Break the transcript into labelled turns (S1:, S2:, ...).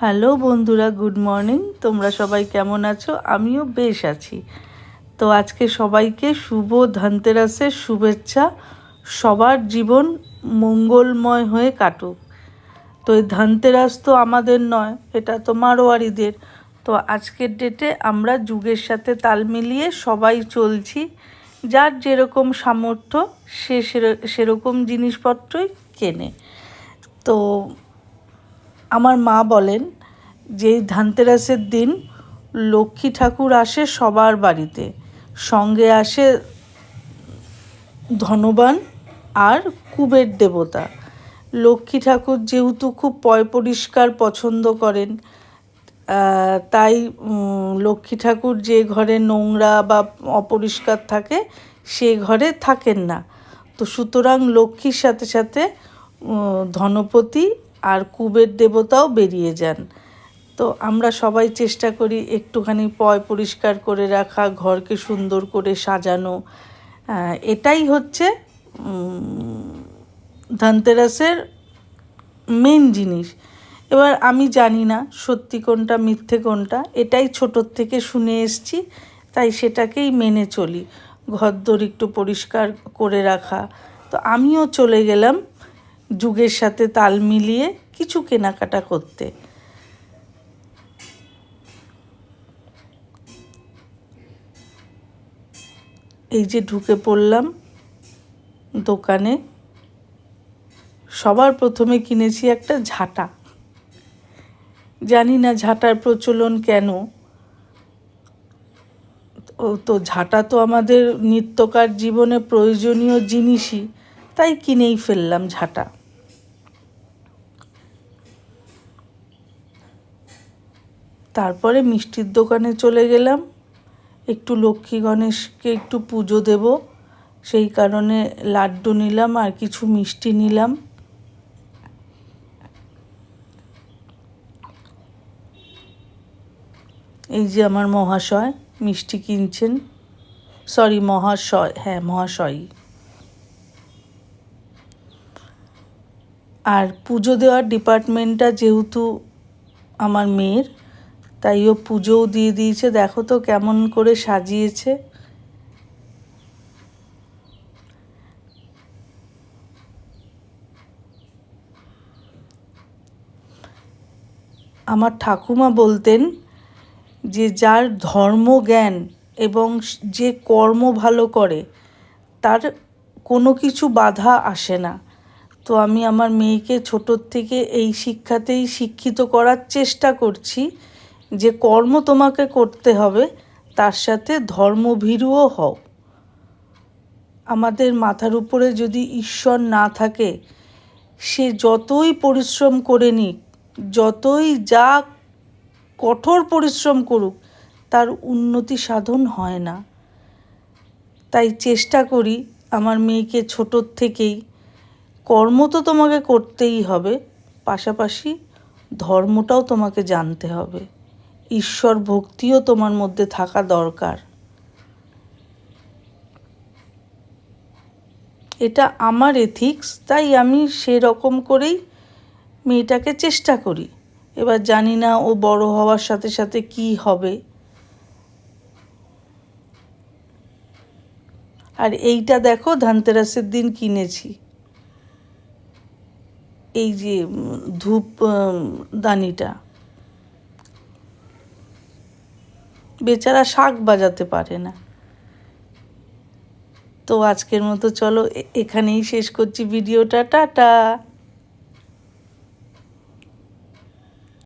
S1: Hello বন্ধুরা, good morning. তোমরা সবাই কেমন আছো? আমিও বেশ আছি। তো আজকে সবাইকে শুভ ধনতেরাসের শুভেচ্ছা। সবার জীবন মঙ্গলময় হয়ে কাটুক। তো এই ধনতেরাস তো আমাদের নয়, এটা তো মারোয়ারিদের। তো আজকের ডেটে আমরা যুগের সাথে তাল মিলিয়ে সবাই চলছি। যার যেরকম সামর্থ্য, সে সের- সেরকম জিনিসপত্রই কেনে। তো আমার মা বলেন যে ধানতেরাসের দিন লক্ষ্মী ঠাকুর আসে সবার বাড়িতে। সঙ্গে আসে ধনবান আর কুবের দেবতা। লক্ষ্মী ঠাকুর যেহেতু খুব পয় পরিষ্কার পছন্দ করেন তাই লক্ষ্মী ঠাকুর যে ঘরে নোংরা বা অপরিষ্কার থাকে, সে ঘরে থাকেন না। তো সুতরাং লক্ষ্মীর সাথে সাথে ধনপতি আর কুবের দেবতাও বেরিয়ে যান। তো আমরা সবাই চেষ্টা করি একটুখানি পয় পরিষ্কার করে রাখা, ঘরকে সুন্দর করে সাজানো। এটাই হচ্ছে ধনতেরাসের মেন জিনিস। এবার আমি জানি না সত্যি কোনটা, মিথ্যে কোনটা। এটাই ছোটোর থেকে শুনে এসছি, তাই সেটাকেই মেনে চলি। ঘরদোর একটু পরিষ্কার করে রাখা। তো আমিও চলে গেলাম যুগের সাথে তাল মিলিয়ে কিছু কেনাকাটা করতে। এই যে ঢুকে পড়লাম দোকানে, সবার প্রথমে কিনেছি একটা ঝাঁটা। জানি না ঝাঁটার প্রচলন কেন। তো ঝাঁটা তো আমাদের নিত্যকার জীবনে প্রয়োজনীয় জিনিসই, তাই কিনেই ফেললাম ঝাঁটা। তারপরে মিষ্টির দোকানে চলে গেলাম। একটু লক্ষ্মী গণেশকে একটু পুজো দেব। সেই কারণে লাড্ডু নিলাম আর কিছু মিষ্টি নিলাম। এই যে আমার মহাশয়, মিষ্টি কিনছেন। সরি মহাশয় হ্যাঁ মহাশয়ই আর পুজো দেওয়ার ডিপার্টমেন্টটা যেহেতু আমার মেয়ের তাই ও পুজোও দিয়ে দিয়েছে। দেখো তো কেমন করে সাজিয়েছে। আমার ঠাকুমা বলতেন যে, যার ধর্মজ্ঞান এবং যে কর্ম ভালো করে, তার কোনো কিছু বাধা আসে না। তো আমি আমার মেয়েকে ছোটোর থেকে এই শিক্ষাতেই শিক্ষিত করার চেষ্টা করছি। যে কর্ম তোমাকে করতে হবে, তার সাথে ধর্মভীরুও হও। আমাদের মাথার উপরে যদি ঈশ্বর না থাকে, সে যতই পরিশ্রম করে নিক, যতই যা কঠোর পরিশ্রম করুক, তার উন্নতি সাধন হয় না। তাই চেষ্টা করি আমার মেয়েকে ছোটোর থেকেই। কর্ম তো তোমাকে করতেই হবে, পাশাপাশি ধর্মটাও তোমাকে জানতে হবে। ঈশ্বর ভক্তিও তোমার মধ্যে থাকা দরকার। এটা আমার এথিক্স তাই আমি সেরকম করেই মেয়েটাকে চেষ্টা করি। এবার জানি না ও বড় হওয়ার সাথে সাথে কি হবে। আর এইটা দেখো ধানতেরাসের দিন কিনেছি। এই যে ধূপ দানিটা। বেচারা শাক বাজাতে পারে না। তো আজকের মতো চলো এখানেই শেষ করছি ভিডিওটা। টাটা!